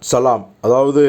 சலாம். அதாவது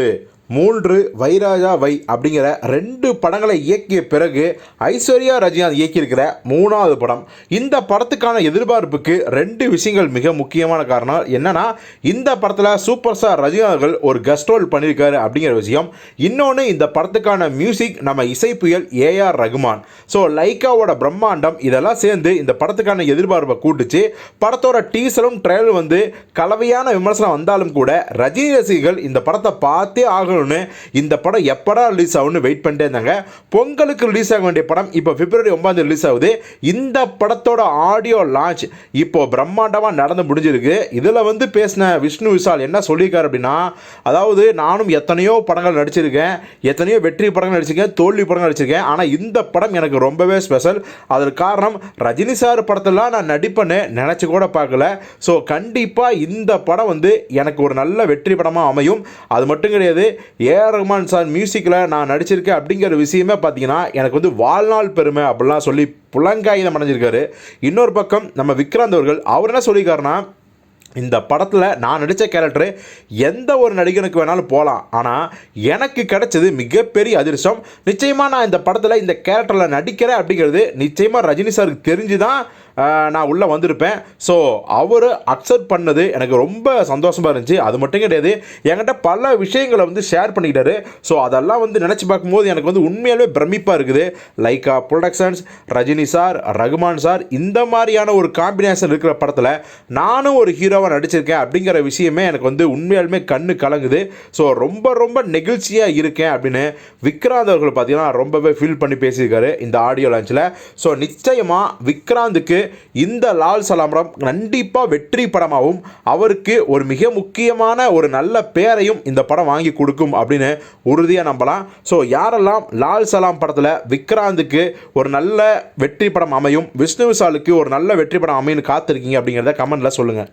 மூன்று வைராஜா வை அப்படிங்கிற ரெண்டு படங்களை இயக்கிய பிறகு ஐஸ்வர்யா ரஜினிகாந்த் இயக்கியிருக்கிற மூணாவது படம். இந்த படத்துக்கான எதிர்பார்ப்புக்கு ரெண்டு விஷயங்கள் மிக முக்கியமான காரணம் என்னன்னா இந்த படத்தில் சூப்பர் ஸ்டார் ரஜினிகாந்த் ஒரு கெஸ்ட் ரோல் பண்ணியிருக்காரு அப்படிங்கிற விஷயம். இன்னொன்று இந்த படத்துக்கான மியூசிக் நம்ம இசைப்புயல் ஏஆர் ரகுமான். ஸோ லைக்காவோட பிரம்மாண்டம் இதெல்லாம் சேர்ந்து இந்த படத்துக்கான எதிர்பார்ப்பை கூட்டுச்சு. படத்தோட டீசரும் ட்ரையலும் வந்து கலவையான விமர்சனம் வந்தாலும் கூட ரஜினி ரசிகர்கள் இந்த படத்தை பார்த்தே ஆகணும் ஆகணும்னு இந்த படம் எப்படா ரிலீஸ் ஆகும்னு வெயிட் பண்ணிட்டே இருந்தாங்க. பொங்கலுக்கு ரிலீஸ் ஆக வேண்டிய படம் இப்போ பிப்ரவரி ஒன்பது ரிலீஸ் ஆகுது. இந்த படத்தோட ஆடியோ லான்ச் இப்போ பிரம்மாண்டமாக நடந்து முடிஞ்சிருக்கு. இதில் வந்து பேசின விஷ்ணு விஷால் என்ன சொல்லியிருக்காரு அப்படின்னா அதாவது நானும் எத்தனையோ படங்கள் நடிச்சிருக்கேன். எத்தனையோ வெற்றி படங்கள் நடிச்சிருக்கேன் தோல்வி படங்கள் நடிச்சிருக்கேன். ஆனால் இந்த படம் எனக்கு ரொம்பவே ஸ்பெஷல் அதற்கு காரணம் ரஜினி சார் படத்தெல்லாம் நான் நடிப்பேன்னு நினச்சி கூட பார்க்கல. ஸோ கண்டிப்பாக இந்த படம் வந்து எனக்கு ஒரு நல்ல வெற்றி படமாக அமையும். அது மட்டும் கிடையாது ஏஆர் ரஹ்மான் சார் மியூசிக்கில் நான் நடிச்சிருக்கேன் அப்படிங்கிற விஷயமே பார்த்தீங்கன்னா எனக்கு வந்து வாழ்நாள் பெருமை அப்படிலாம் சொல்லி புலங்காயுதம் அடைஞ்சிருக்காரு இன்னொரு பக்கம் நம்ம விக்ராந்த் அவர்கள் அவர் என்ன சொல்லியிருக்காருன்னா இந்த படத்தில் நான் நடித்த கேரக்டரு எந்த ஒரு நடிகனுக்கு வேணாலும் போகலாம் ஆனால் எனக்கு கிடைச்சது மிகப்பெரிய அதிர்ஷ்டம். நிச்சயமாக நான் இந்த படத்தில் இந்த கேரக்டரில் நடிக்கிறேன் அப்படிங்கிறது நிச்சயமாக ரஜினி சாருக்கு தெரிஞ்சு தான் நான் உள்ளே வந்திருப்பேன். ஸோ அவர் அக்செப்ட் பண்ணது எனக்கு ரொம்ப சந்தோஷமாக இருந்துச்சு. அது மட்டும் கிடையாது என்கிட்ட பல விஷயங்களை வந்து ஷேர் பண்ணிக்கிட்டாரு. ஸோ அதெல்லாம் வந்து நினச்சி பார்க்கும்போது எனக்கு வந்து உண்மையாலுமே பிரமிப்பாக இருக்குது. Lyca productions Rajini sir Rahman sir இந்த மாதிரியான ஒரு காம்பினேஷன் இருக்கிற படத்தில் நானும் ஒரு ஹீரோவாக நடிச்சிருக்கேன் அப்படிங்கிற விஷயமே எனக்கு வந்து உண்மையாலுமே கண்ணு கலங்குது. ஸோ ரொம்ப ரொம்ப நெகிழ்ச்சியாக இருக்கேன் அப்படின்னு விக்ராந்த் அவர்கள் பார்த்தீங்கன்னா ரொம்பவே ஃபீல் பண்ணி பேசியிருக்காரு இந்த ஆடியோ லான்ச்சில் ஸோ நிச்சயமாக விக்ராந்துக்கு இந்த லால் சலாமரம் கண்டிப்பாக வெற்றி படமாகவும் அவருக்கு ஒரு மிக முக்கியமான ஒரு நல்ல பேரையும் இந்த படம் வாங்கி கொடுக்கும் அப்படின்னு உறுதியாக நம்பலாம். ஸோ யாரெல்லாம் லால் சலாம் படத்தில் விக்ராந்துக்கு ஒரு நல்ல வெற்றி படம் அமையும் விஷ்ணு விஷாலுக்கு ஒரு நல்ல வெற்றி படம் அமையும்னு காத்திருக்கீங்க அப்படிங்கிறத கமெண்ட்டில் சொல்லுங்கள்